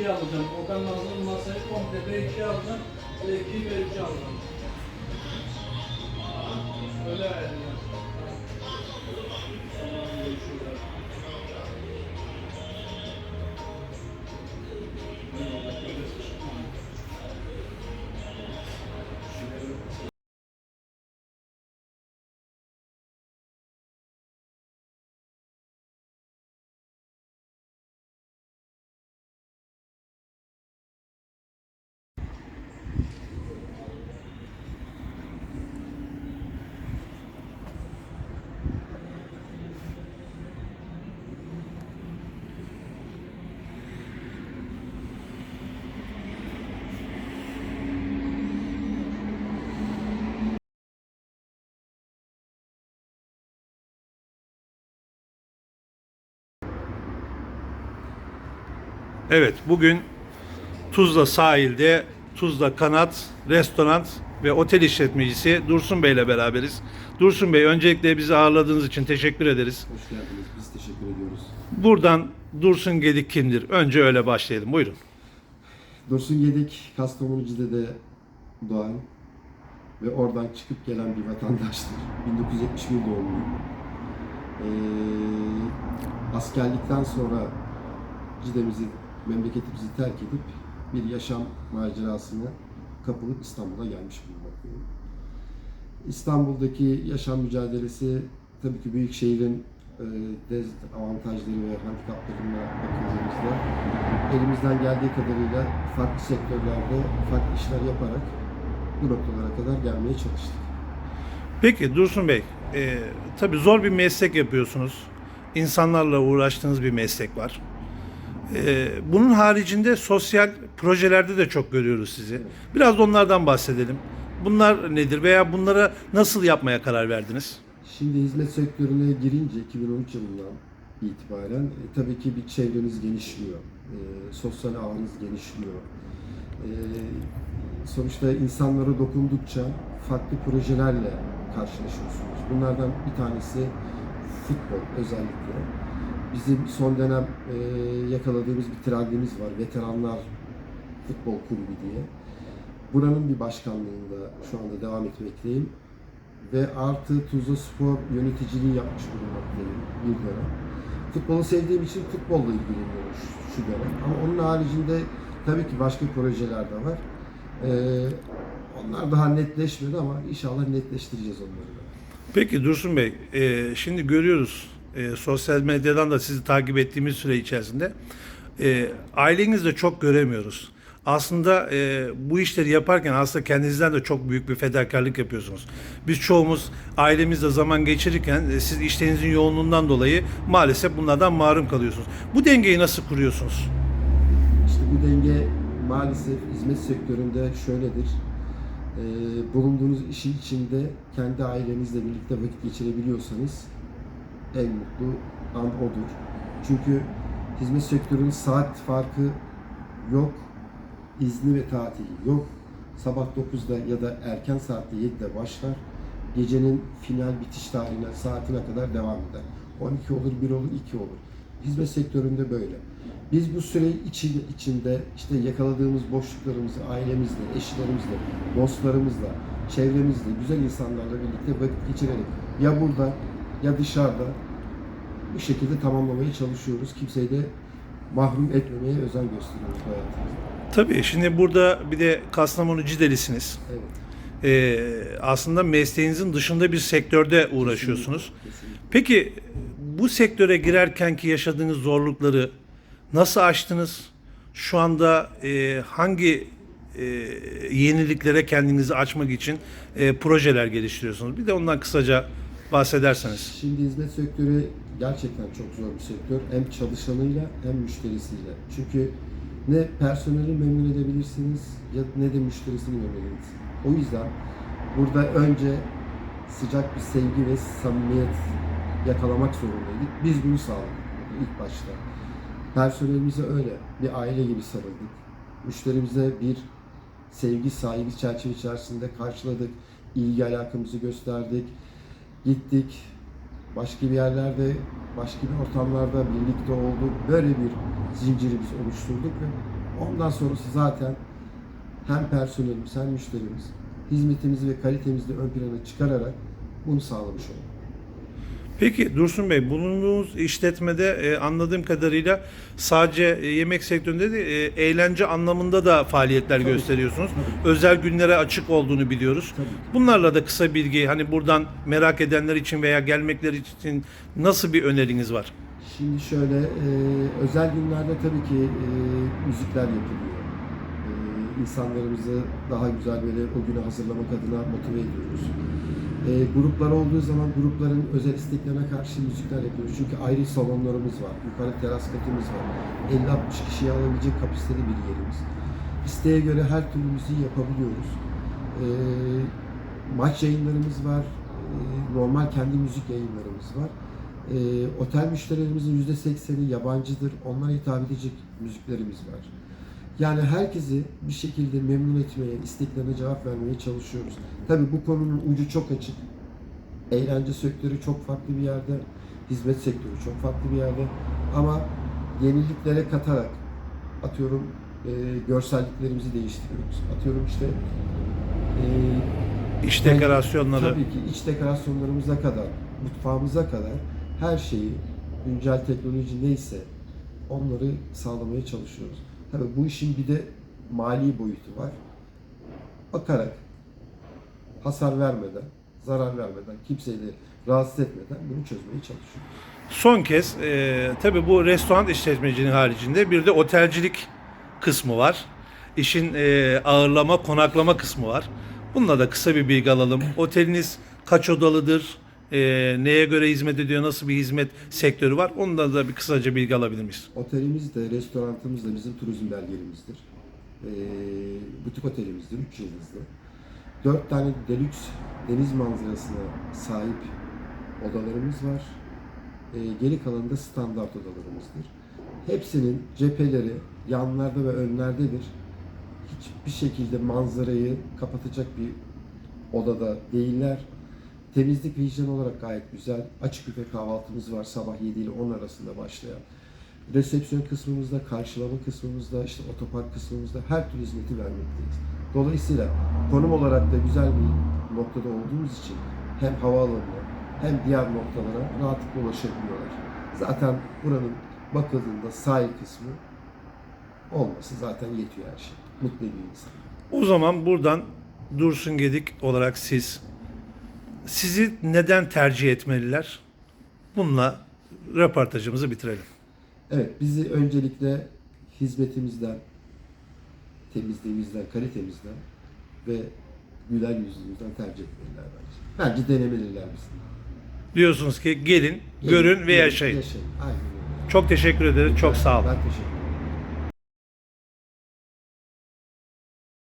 B2'ye alacağım. Okan Nazlı'nın masayı komple B2'ye alacağım. B2'yi B3'e alacağım. Evet, bugün Tuzla sahilde Tuzla Kanat Restoran ve Otel işletmecisi Dursun Bey ile beraberiz. Dursun Bey, öncelikle bizi ağırladığınız için teşekkür ederiz. Hoş geldiniz. Biz teşekkür ediyoruz. Buradan Dursun Gedik kimdir? Önce öyle başlayalım. Buyurun. Dursun Gedik, Kastamonu Cide'de doğan ve oradan çıkıp gelen bir vatandaştır. 1971 doğumluyum. Ee, askerlikten sonra Cide'mizi, memleketimizi terk edip bir yaşam macerasına kapılıp İstanbul'a gelmiş bulunmaktayım. İstanbul'daki yaşam mücadelesi tabii ki büyük şehrin e, dezavantajları ve handikaplarına bakıldığımızda elimizden geldiği kadarıyla farklı sektörlerde farklı işler yaparak bu noktalara kadar gelmeye çalıştık. Peki Dursun Bey, e, tabii zor bir meslek yapıyorsunuz. İnsanlarla uğraştığınız bir meslek var. E, bunun haricinde sosyal projelerde de çok görüyoruz sizi. Biraz da onlardan bahsedelim. Bunlar nedir veya bunlara nasıl yapmaya karar verdiniz? Şimdi hizmet sektörüne girince 2013 yılından itibaren e, tabii ki bir çevreniz genişliyor. E, sosyal ağınız genişliyor. E, sonuçta insanlara dokundukça farklı projelerle karşılaşıyorsunuz. Bunlardan bir tanesi futbol özellikle. Bizim son dönem e, yakaladığımız bir trendimiz var. Veteranlar Futbol Kulübü diye. Buranın bir başkanlığında şu anda devam etmekteyim ve artı Tuzla Spor yöneticiliği yapmış bulunmaktayım bir dönem. Futbolu sevdiğim için futbolla ilgileniyorum şu, şu dönem. Ama onun haricinde tabii ki başka projeler de var. Ee, onlar daha netleşmedi ama inşallah netleştireceğiz onları da. Peki Dursun Bey, e, şimdi görüyoruz e, sosyal medyadan da sizi takip ettiğimiz süre içerisinde e, ailenizi de çok göremiyoruz. Aslında e, bu işleri yaparken aslında kendinizden de çok büyük bir fedakarlık yapıyorsunuz. Biz çoğumuz ailemizle zaman geçirirken e, siz işlerinizin yoğunluğundan dolayı maalesef bunlardan mahrum kalıyorsunuz. Bu dengeyi nasıl kuruyorsunuz? İşte bu denge maalesef hizmet sektöründe şöyledir. Ee, bulunduğunuz işin içinde kendi ailenizle birlikte vakit geçirebiliyorsanız en mutlu an odur. Çünkü hizmet sektörünün saat farkı yok, izni ve tatili yok. Sabah 9'da ya da erken saatte 7'de başlar. Gecenin final bitiş tarihine, saatine kadar devam eder. 12 olur, 1 olur, 2 olur. Hizmet sektöründe böyle. Biz bu süre için, içinde işte yakaladığımız boşluklarımızı ailemizle, eşlerimizle, dostlarımızla, çevremizle, güzel insanlarla birlikte vakit geçirerek ya burada ya dışarıda bu şekilde tamamlamaya çalışıyoruz. Kimseyi de mahrum etmemeye özen gösteriyoruz hayatımızda. Tabii şimdi burada bir de Kastamonu Cidelisiniz. Evet. Ee, aslında mesleğinizin dışında bir sektörde uğraşıyorsunuz. Kesinlikle. Peki bu sektöre girerkenki yaşadığınız zorlukları nasıl aştınız? Şu anda e, hangi e, yeniliklere kendinizi açmak için e, projeler geliştiriyorsunuz? Bir de ondan kısaca bahsederseniz. Şimdi hizmet sektörü gerçekten çok zor bir sektör. Hem çalışanıyla hem müşterisiyle. Çünkü ne personeli memnun edebilirsiniz ya ne de müşterisini memnun edebilirsiniz. O yüzden burada önce sıcak bir sevgi ve samimiyet yakalamak zorundaydık. Biz bunu sağladık ilk başta. Personelimize öyle bir aile gibi sarıldık. Müşterimize bir sevgi, saygı çerçeve içerisinde karşıladık. İlgi alakamızı gösterdik. Gittik. Başka bir yerlerde başka bir ortamlarda birlikte olduk. Böyle bir zinciri biz oluşturduk ve ondan sonrası zaten hem personelimiz hem müşterimiz hizmetimizi ve kalitemizi ön plana çıkararak bunu sağlamış olduk. Peki Dursun Bey, bulunduğunuz işletmede e, anladığım kadarıyla sadece e, yemek sektöründe de e, eğlence anlamında da faaliyetler Tabii. gösteriyorsunuz. Özel günlere açık olduğunu biliyoruz. Tabii. Bunlarla da kısa bilgi, hani buradan merak edenler için veya gelmekleri için nasıl bir öneriniz var? Şimdi şöyle, e, özel günlerde tabii ki e, müzikler yapılıyor. E, insanlarımızı daha güzel böyle o güne hazırlamak adına motive ediyoruz. E, gruplar olduğu zaman grupların özel isteklerine karşı müzikler yapıyoruz. Çünkü ayrı salonlarımız var, yukarı teras katımız var. 50-60 kişiyi alabilecek kapasiteli bir yerimiz. İsteğe göre her türlü müziği yapabiliyoruz. E, maç yayınlarımız var, e, normal kendi müzik yayınlarımız var. E, otel müşterilerimizin %80'i yabancıdır. Onlara hitap edecek müziklerimiz var. Yani herkesi bir şekilde memnun etmeye, isteklerine cevap vermeye çalışıyoruz. Tabii bu konunun ucu çok açık. Eğlence sektörü çok farklı bir yerde, hizmet sektörü çok farklı bir yerde. Ama yeniliklere katarak, atıyorum e, görselliklerimizi değiştiriyoruz. Atıyorum işte e, yani dekorasyonları. Tabii ki iç dekorasyonlarımıza kadar, mutfağımıza kadar her şeyi güncel teknoloji neyse onları sağlamaya çalışıyoruz. Tabii bu işin bir de mali boyutu var. Bakarak hasar vermeden, zarar vermeden, kimseyi de rahatsız etmeden bunu çözmeye çalışıyoruz. Son kez e, tabii bu restoran işletmeciliğinin haricinde bir de otelcilik kısmı var. İşin e, ağırlama, konaklama kısmı var. Bununla da kısa bir bilgi alalım. Oteliniz kaç odalıdır? E, neye göre hizmet ediyor? Nasıl bir hizmet sektörü var? Ondan da bir kısaca bilgi alabilir miyiz? Otelimiz de, restorantımız da bizim turizm belgelerimizdir. Ee, butik otelimizdir, 3 yıldızlı. 4 tane deluxe deniz manzarasına sahip odalarımız var. Ee, geri kalanı da standart odalarımızdır. Hepsinin cepheleri yanlarda ve önlerdedir. Hiçbir şekilde manzarayı kapatacak bir odada değiller. Temizlik hijyen olarak gayet güzel. Açık büfe kahvaltımız var sabah 7 ile 10 arasında başlayan. Resepsiyon kısmımızda, karşılama kısmımızda, işte otopark kısmımızda her türlü hizmeti vermekteyiz. Dolayısıyla konum olarak da güzel bir noktada olduğumuz için hem havaalanına hem diğer noktalara rahatlıkla ulaşabiliyorlar. Zaten buranın bakıldığında sahil kısmı olması zaten yetiyor her şey. Mutlu bir insan. O zaman buradan Dursun Gedik olarak siz sizi neden tercih etmeliler? Bununla röportajımızı bitirelim. Evet, bizi öncelikle hizmetimizden, temizliğimizden, kalitemizden ve güler yüzümüzden tercih etmeliler bence. Bence denemeliler bizi. Diyorsunuz ki gelin, görün ve yaşayın. Yaşayın. Aynen. Çok teşekkür ederim. Çok sağ olun. Ben teşekkür ederim.